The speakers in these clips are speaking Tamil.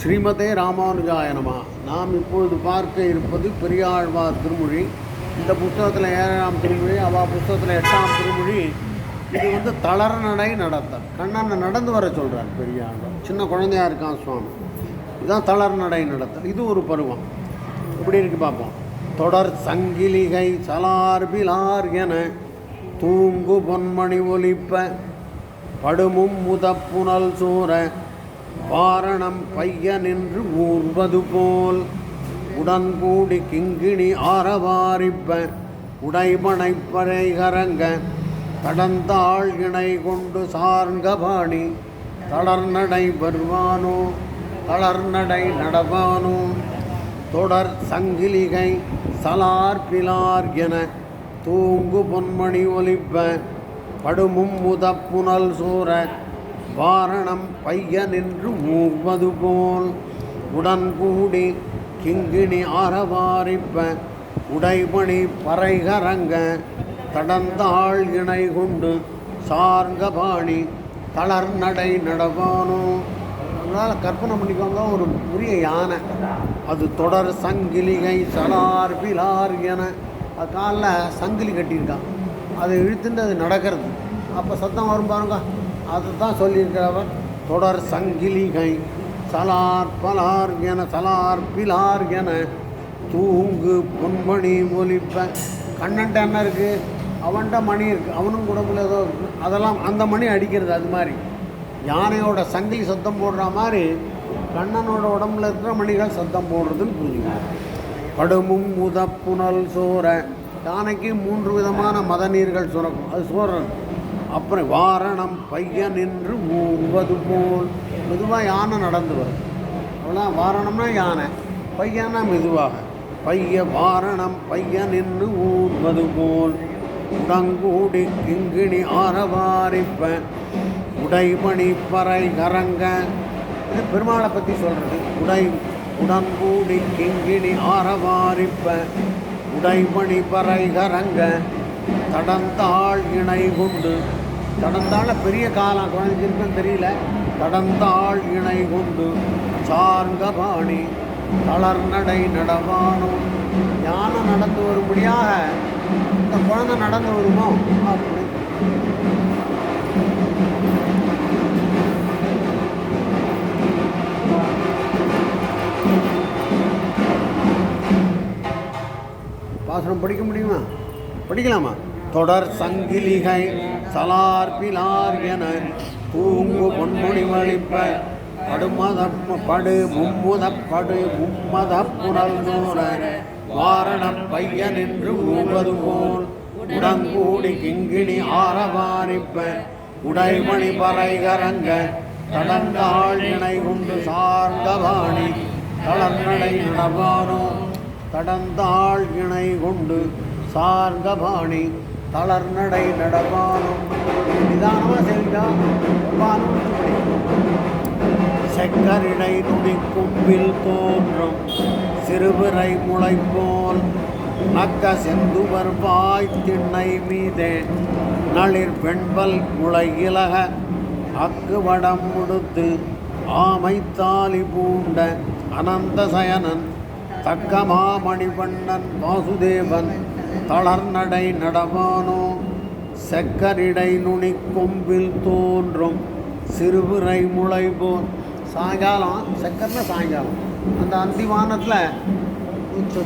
ஸ்ரீமதே ராமானுஜாயனமா நாம். இப்பொழுது பார்க்க இருப்பது பெரியாழ்வார் திருமொழி. இந்த புத்தகத்தில் ஏழாம் திருமொழி அவா புத்தகத்தில் எட்டாம் திருமொழி. இது வந்து தளர்நடை நடத்தல். கண்ணனை நடந்து வர சொல்கிறார் பெரியாழ்வார். சின்ன குழந்தையாக இருக்கான் சுவாமி. இதுதான் தளர்நடை நடத்தல். இது ஒரு பருவம். இப்படி இருக்கு பார்ப்போம் தொடர் சங்கிலிகை சலார்பிலார் என தூங்கு பொன்மணி ஒலிப்ப. படுமும் முதப்புனல் சூற வாரணம் பைய ஊர்வது போல். உடன்கூடி கிங்கிணி ஆரவாரிப்ப உடைமனை பறைகரங்க கடந்தாள் இணை கொண்டு சார்கபாணி தளர்நடை வருவானோ? தளர்நடை நடவானோ? தொடர் சங்கிலிகை சலார் பிலார் என தூங்கு பொன்மணி ஒலிப்ப படுமும் முதப்புனல் சூற வாரணம் பையன் நின்று மூவது போல் உடன்கூடி கிங்கிணி ஆரவாரிப்ப உடைபணி பறைகரங்க தடந்தாள் இணை கொண்டு சார்கபாணி தளர்நடை நடவானோ. அதனால் கற்பனை பண்ணிக்கோங்க ஒரு உரிய யானை. அது தொடர் சங்கிலிகை சலார் பிலார் என அது காலில் சங்கிலி கட்டியிருக்கான் அதை இழுத்துட்டு அது நடக்கிறது. அப்போ சத்தம் வரும் பாருங்க. அதை தான் சொல்லியிருக்கிறவர். தொடர் சங்கிலிகை சலார் பலார் என சலார் பிலார் என தூங்கு பொன்மணி ஒலிப்ப. கண்ணன்ட்ட என்ன இருக்குது அவன்கிட்ட மணி இருக்குது அவனும் குடம்புல ஏதோ இருக்கு. அதெல்லாம் அந்த மணி அடிக்கிறது அது மாதிரி. யானையோட சங்கிலி சத்தம் போடுற மாதிரி கண்ணனோட உடம்புல இருக்கிற மணிகள் சத்தம் போடுறதுன்னு புரிஞ்சுக்கணும் கடுமும் முதப்புணல் சோற. யானைக்கு மூன்று விதமான மத நீர்கள் சுரக்கும். அது சோறன் அப்புறம் வாரணம் பையன் நின்று மூவது போல் மெதுவாக யானை நடந்து வரும். அவ்வளோ வாரணம்னா யானை பையனா மெதுவாக. பைய வாரணம் பையன் நின்று ஊர்வது போல் உடங்கூடி கிங்கிணி ஆரவாரிப்ப உடைமணி பறை கரங்க. இது பெருமாளை பற்றி சொல்கிறது உடை உடங்கூடி கிங்கிணி ஆரவாரிப்ப உடைமணி பறை கரங்க. தடந்தாள் இணை கொண்டு தடந்தாழ பெரிய காலம் குழந்தைக்கு இருக்குன்னு தெரியல. கடந்தாள் இணை கொண்டு பாணி தளர்நடை நடவானோ ஞானம் நடந்து வரும்படியாக இந்த குழந்தை நடந்து வருமோ? அப்படி பாசனம் படிக்க முடியுமா? படிக்கலாமா? தொடர் சங்கிலிகை சலார் பிலார் என பூங்கு பொன்முடி வலிப்ப படுமத படு மும்முத மும்மத புனல் நூற வாரணம் பையன் என்று ஊவது போல் உடங்கூடி கிங்கிணி ஆரவாரிப்ப உடைமணி பறைகரங்க தடந்தாள் இணை கொண்டு சார்ந்தவாணி தளர்நடை நடவானோ தடந்தாள் இணை கொண்டு சார்கபாணி தளர்நடை நடவானும். நிதானமாக செய்தா செக்கரிடை நுடி கும்பில் தோன்றும். சிறுபிறை முளை போல் நக்க செந்துவர் வாய் திண்ணை மீதே. நளிர் பெண்பல் முளை இலக அக்கு வடம் முடுத்து ஆமை தாலி பூண்ட அனந்த சயனன் தக்க மாமணிவண்ணன் வாசுதேவன். தளர்நடை நடவானோ செக்கரிடை நுனி கொம்பில் தோன்றும் சிறுவிரை முளை போல் சாயங்காலம் செக்கர்னா சாயங்காலம். அந்த அந்திவானத்தில்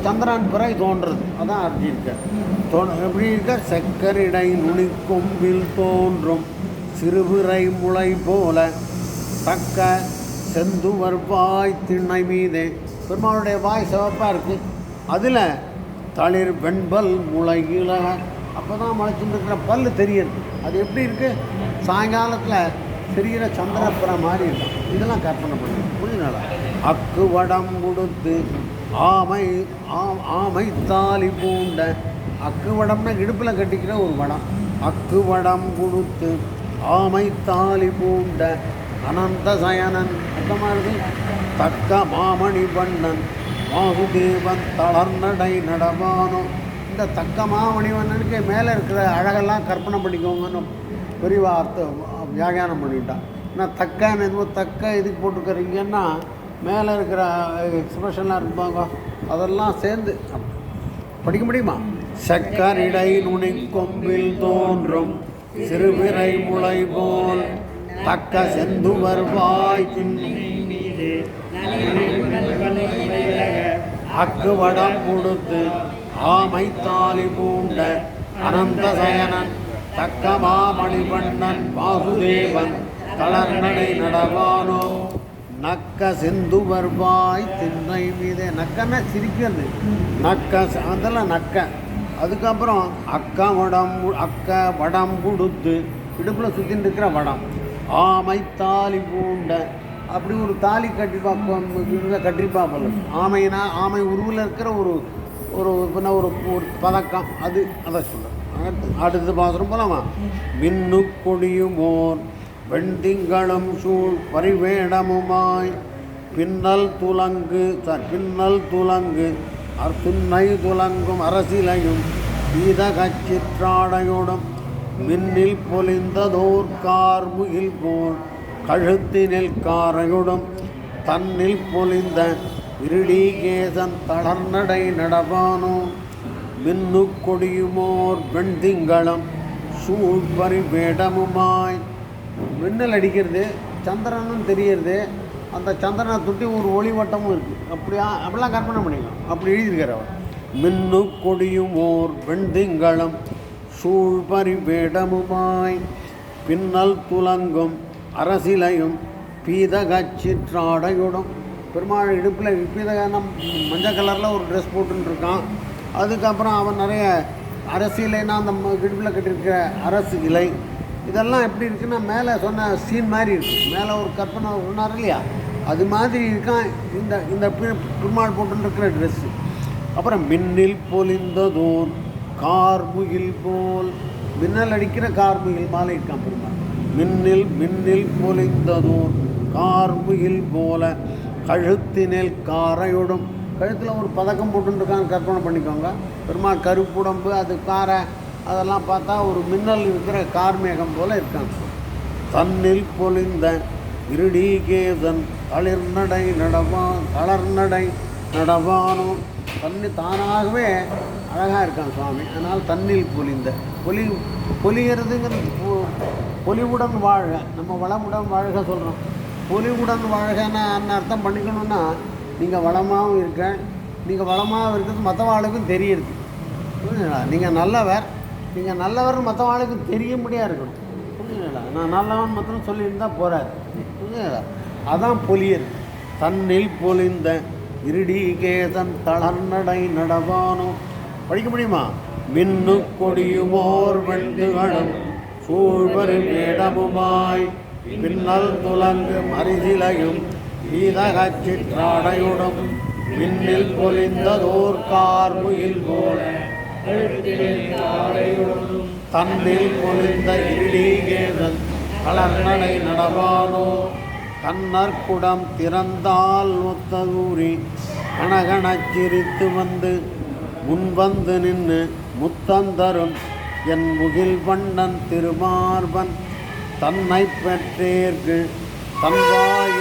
சந்திரன் பிறகு தோன்றுறது. அதான் அர்ஜின்க தோ எப்படி இருக்க செக்கரிடை நுனி கொம்பில் தோன்றும் சிறுவிரை முளை போல தக்க செந்துவர் வாய் திண்ணை மீதே பெருமாளுடைய வாய் சிவப்பாக இருக்குது அதில் தளிர் வெண்பல் முளையில. அப்போ தான் முளைச்சுட்டு இருக்கிற பல் தெரியுது. அது எப்படி இருக்குது சாயங்காலத்தில் தெரிகிற சந்திரப்புற மாதிரி இருக்கும். இதெல்லாம் கற்பனை பண்ணி. புரியுதுங்களா அக்கு வடம் கொடுத்து ஆமை ஆ- ஆமை தாலி பூண்ட. அக்கு வடம்னா இடுப்பில் கட்டிக்கிற ஒரு வடம். அக்கு வடம் கொடுத்து ஆமை தாலி பூண்ட அனந்த சயனன். அர்த்தமாக இருக்கு? தக்க மாமணி பண்ணன் வாசுதேவன் தளர்நடை நடவானோ இந்த தக்க மாமணிவண்ணனுக்கு மேலே இருக்கிற அழகெல்லாம் கற்பனை பண்ணிக்கோங்கன்னு பெரியவா அர்த்தம் வியாகியானம் பண்ணிட்டான். ஏன்னா தக்கான்னு எதுவும் தக்க இதுக்கு போட்டுக்கிறீங்கன்னா மேலே இருக்கிற எக்ஸ்பிரஷன்லாம் இருப்பாங்க அதெல்லாம் சேர்ந்து. படிக்க முடியுமா? சக்கரிடை நுனி கொம்பில் தோன்றும் சிறுவிரை முளை போல் தக்க செந்து வருவாய் அக்கு வடம் கொடுத்து ஆமைத்தாலி பூண்ட அனந்த சயனன் தக்க மாமணி பண்ணன் வாசுதேவன் தளர்நடை நடவானோ நக்க செந்து வருவாய் திண்ணை மீதே. நக்கன்னா சிரிக்கிறது நக்க அதெல்லாம் நக்க. அதுக்கப்புறம் அக்க வடம் அக்க வடம் கொடுத்து இடுப்பில் சுற்றின்னு இருக்கிற வடம். ஆமைத்தாலி பூண்ட அப்படி ஒரு தாலி கட்டிப்பா கட்டிப்பா போல ஆமைனா ஆமை உருவில் இருக்கிற ஒரு ஒரு பின்ன ஒரு ஒரு பதக்கம் அது அதை சொல்கிறேன் அடுத்து அடுத்து பாசுரம் போலாமா? மின்னு கொடியுமோர் வெண்திங்களும் சூழ் பரிவேடமுமாய். பின்னல் துலங்கு பின்னல் துலங்கு அர் பின்னை துலங்கும் அரசிலையும் பீத கச்சிற்றாடையோடும் மின்னில் பொலிந்ததோர் கார்முகில் போல். கழுத்தினில் காரையுடும் தன்னில் பொலிந்த இருடீகேசன் தளர்நடை நடவானோ? மின்னு கொடியுமோர் வெண்திங்களம் சூழ்பறி வேடமுமாய். மின்னல் அடிக்கிறது சந்திரனும் தெரியறது அந்த சந்திரனை தொட்டி ஒரு ஒளி வட்டமும் இருக்குது அப்படியா? அப்படிலாம் கற்பனை பண்ணிக்கலாம். அப்படி எழுதியிருக்கார் அவர். மின்னு கொடியும் ஓர் வெண்திங்களும் சூழ்பறி வேடமுமாய். பின்னல் துலங்கும் அரசிலையும் பீதகச்சிற்றாடையுடும் பெருமாள் இடுப்பில் பீதகானம் மஞ்சள் கலரில் ஒரு ட்ரெஸ் போட்டுன்னு இருக்கான் அதுக்கப்புறம் அவன் நிறைய அரசியலைன்னா அந்த இடுப்பில் கட்டியிருக்கிற அரசு இலை. இதெல்லாம் எப்படி இருக்குன்னா மேலே சொன்ன சீன் மாதிரி இருக்கு. மேலே ஒரு கற்பனை சொன்னார் இல்லையா? அது மாதிரி இருக்கான் இந்த இந்த பெருமாள் போட்டுருக்கிற ட்ரெஸ்ஸு அப்புறம் மின்னில் பொலிந்ததோர் கார்முகில் போல் மின்னல் அடிக்கிற கார்முகில் மாலை இருக்கான் பெருமாள். மின்னில் மின்னில் பொலிந்ததோர் கார்முகில் போல கழுத்தினில் காரையோடும். கழுத்தில் ஒரு பதக்கம் போட்டுருக்கான்னு கற்பனை பண்ணிக்கோங்க. பெருமாள் கருப்புடம்பு அது காரை அதெல்லாம் பார்த்தா ஒரு மின்னல் இருக்கிற கார்மேகம் போல் இருக்காங்க தன்னில் பொலிந்த இருடீகேதன் தளிர்நடை நடவான் தளர்நடை நடவானோ தண்ணி தானாகவே அழகாக இருக்கான் சுவாமி. அதனால் தண்ணில் பொலிந்த. பொலி பொலிகிறதுங்கிறது பொலிவுடன் வாழ்க. நம்ம வளமுடன் வாழ்க சொல்கிறோம் பொலிவுடன் வாழ்கன்னு அந்த அர்த்தம் பண்ணிக்கணும்னா நீங்கள் வளமாகவும் இருக்க நீங்கள் வளமாகவும் இருக்கிறது மற்றவாளுக்கும் தெரியுது புரியுதுங்களா நீங்கள் நல்லவர் நீங்கள் நல்லவர் மற்றவாளுக்கு தெரியும்படியாக இருக்கணும். புரியுதுங்களா நான் நல்லவன் மற்றும் சொல்லியிருந்தா போகிறாரு புரியுதுங்களா அதான் பொலியர் தன்னில் பொலிந்த இருடிகேதன் தளர்நடை நடவானோ? படிக்க முடியுமா? மின்னு கொடியுமோர் வெண்டுகளும் சூழ்வரு வேடமுமாய். பின்னல் துலங்கும் அரிசிலையும் வீதகச்சிற்றாடையுடும் மின்னில் பொலிந்ததோர் கார்முயில் போல தன்னில் பொலிந்த இருடிகேதன் கலர்நடை நடவானோ? கண்ணற்குடம் திறந்தால் ஒத்ததூரி. கணகணச் சிரித்து வந்து முன்வந்து நின்று முத்தந்தரும் என் முகில் வண்ணன் திருமார்பன் தன்னை பெற்றேற்கு தன்வாய்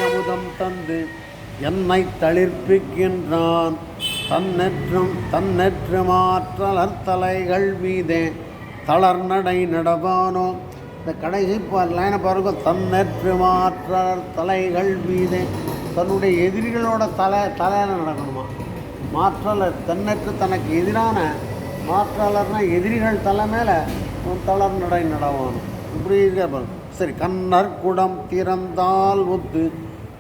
தந்து என்னை தளிர்ப்பிக்கின்றான். தன்னெற்றும் தன்னெற்று மாற்றலர் தலைகள் மீதே தளர்நடை நடவானோ இந்த கடைசி பா- லைனை பாருங்க தன்னற்று மாற்றலர் தலைகள் மீது. தன்னுடைய எதிரிகளோட தலை தலையில் நடக்கணுமா? மாற்றலர் தன்னற்று தனக்கு எதிரான மாற்றாளர்னால் எதிரிகள் தலை மேலே தளர் நடை நடவானும் இப்படி இருக்கா பாருங்க சரி கண்ணர் குடம் திறந்தால் ஒத்து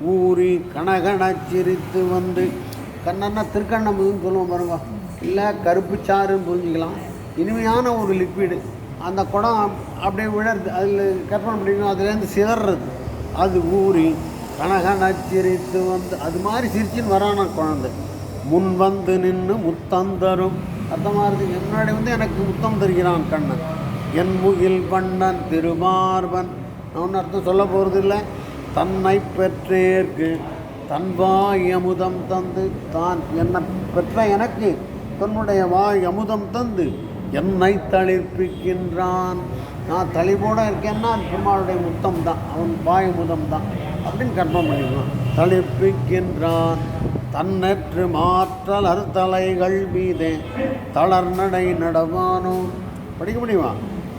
ஊறி கனகன சிரித்து வந்து. கண்ணன்னா திருக்கண்ணமுதுன்னு சொல்லுவோம் பாருங்க. இல்லை கருப்பு சாறுன்னு புரிஞ்சுக்கலாம். இனிமையான ஒரு லிக்விடு அந்த குடம் அப்படியே விழருது அதில் கற்பனை பண்ணிக்கணும் அதுலேருந்து சிதறது. அது ஊறி கனகனச் சிரித்து வந்து அது மாதிரி சிரிச்சுன்னு வரான குழந்தை. முன் வந்து நின்று முத்தம் தரும். அர்த்தமாக இருக்குது முன்னாடி வந்து எனக்கு முத்தம் தருகிறான் கண்ணன். என் முகில் பண்ணன் திருமார்பன். நான் ஒன்றும் அர்த்தம் சொல்ல போகிறது இல்லை தன்னை பெற்றேற்கு தன் வாய் அமுதம் தந்து தான் என்னை பெற்ற எனக்கு தன்னுடைய வாய் அமுதம் தந்து என்னை தளிர்ப்பிக்கின்றான். நான் தளிர்வோட இருக்கேன்னா பெருமாளுடைய முத்தம் தான். அவன் வாய் முதம் தான். அப்படின்னு கன்ஃபார்ம் பண்ணிடுவான். தளிர்ப்பிக்கின்றான். தன்னற்று மாற்றல் அறுத்தலைகள் மீதே தளர்நடை நடவானோ? படிக்க முடியுமா?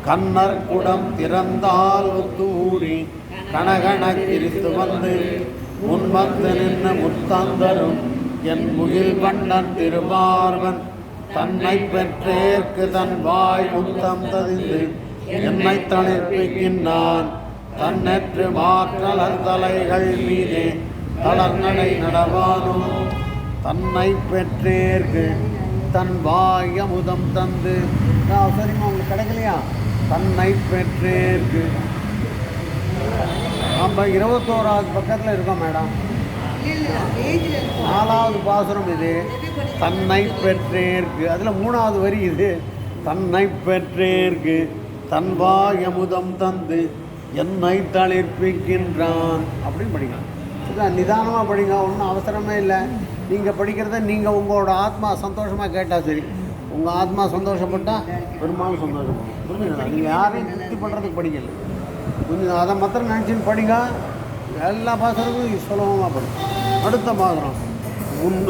கண்ணர் குடம் திறந்தால் ஒத்தூரி கனகன கிரித்து வந்து முன்வந்து நின்று முத்தந்தரும் என் முகில் வண்ணன் திருமார்வன் தன்னை பெற்றேற்கு தன் வாய் முத்தம் ததிந்து என்னை தனிப்பிக்கின்றான் தன்னற்று மாற்றலர் தலைகள் மீதே தளர்நடை நடவானோ? தன்னை பெற்றேற்கு தன் வாய் அமுதம் தந்து. ஆ, சரிம்மா உங்களுக்கு கிடைக்கலையா? தன்னை பெற்றேற்கு. நம்ம இருபத்தோராவது பக்கத்தில் இருக்கோம் மேடம். நாலாவது பாசுரம் இது. தன்னை பெற்றேற்கு. அதில் மூணாவது வரி இது. தன்னை பெற்றேற்கு. தன் அமுதம் தந்து என்னை தளிர்ப்பிக்கின்றான். அப்படின்னு படிக்கலாம். இதுதான் நிதானமாக படிங்க. ஒன்றும் அவசரமே இல்லை. நீங்கள் படிக்கிறத நீங்கள் உங்களோட ஆத்மா சந்தோஷமாக கேட்டால் சரி. உங்கள் ஆத்மா சந்தோஷப்பட்டால் பெரும்பாலும் சந்தோஷப்படும் புரிஞ்சுங்களா நீங்கள் யாரையும் திருப்தி பண்ணுறதுக்கு படிக்கல. கொஞ்சம் அதை மாத்திரம் நினச்சின்னு படிங்க. எல்லா பாசுரமும் சுலபமாக படும். அடுத்த பாசுரம். முன்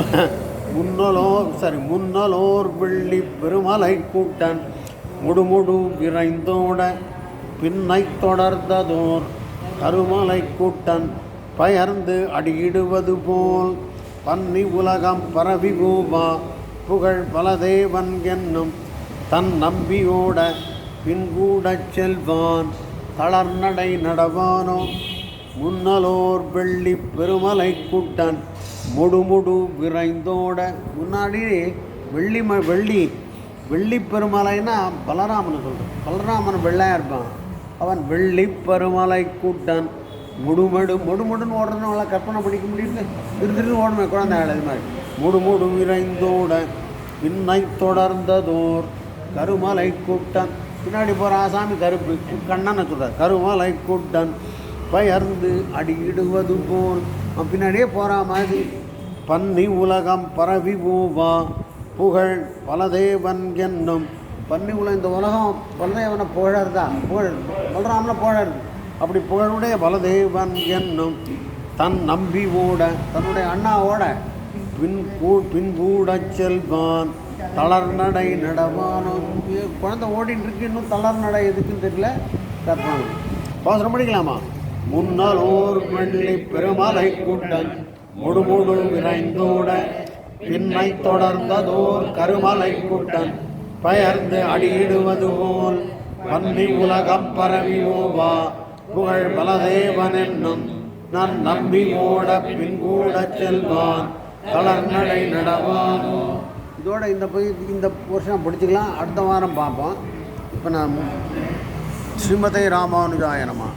முன்னலோர் சாரி முன்னலோர் வெள்ளி பெருமலை கூட்டன் முடுமுடு விரைந்தோட பின்னை தொடர்ந்ததோர் கருமலை கூட்டன் பயர்ந்து அடியிடுவது போல் பன்னி உலகம் பரவி பூமா புகழ் பலதேவன் என்னும் தன் நம்பியோட பின்கூடச் செல்வான் தளர்நடை நடவானோ முன்னலோர் வெள்ளி பெருமலை கூட்டன் முடுமுடு விரைந்தோட முன்னாடி வெள்ளி ம வெள்ளி வெள்ளி பெருமலைன்னா பலராமன் சொல்கிறேன் பலராமன் வெள்ளையாக இருப்பான். அவன் வெள்ளி பெருமலை கூட்டன் முடுமடு முடுமுடுன்னு ஓடுறதுனால கற்பனை பிடிக்க முடியுது. திருதிருன்னு ஓடணும் குழந்தை அது மாதிரி. முடுமுடு விரைந்தோட பின்னை தொடர்ந்ததோர் கருமலை கூட்டன். பின்னாடி போகிற ஆசாமி கருப்பு கண்ணனை சொல்கிறார் கருமலை கூட்டன் பயர்ந்து அடியிடுவது போல். அவன் பின்னாடியே போகிற மாதிரி. பன்னி உலகம் பரவி பூவா. புகழ் பலதேவன் என்னும். பன்னி உலகம் இந்த உலகம் பலதேவனை புகழறதா? புகழ். பலராமனை புகழறது. அப்படி புகழுடைய பலதேவன் என்னும். தன் நம்பியோட தன்னுடைய அண்ணாவோட பின் கூ பின்கூடச் செல்வான். தளர்நடை நடவானும் குழந்தை ஓடிட்டு இருக்கு. இன்னும் தளர்நடை எதுக்குன்னு தெரியல. கற்பனை. பாசனம் படிக்கலாமா? முன்னால் ஓர் வெள்ளி பெருமலை கூட்டன் முடுமுடு விரைந்தோட பின்னை தொடர்ந்ததோர் கருமலை கூட்டன். பயர்ந்து அடியிடுவது போல் பன்னி உலகம் பரவி ஓவா புகழ் பலதேவன் என்னும் நான் நம்பி ஓட பின்கூட செல்வான் தளர்நடை நடவானோ. இதோட இந்த போய் இந்த வருஷம் பிடிச்சிக்கலாம். அடுத்த வாரம் பார்ப்போம். இப்போ நான் ஸ்ரீமதை ராமானுஜாயனமா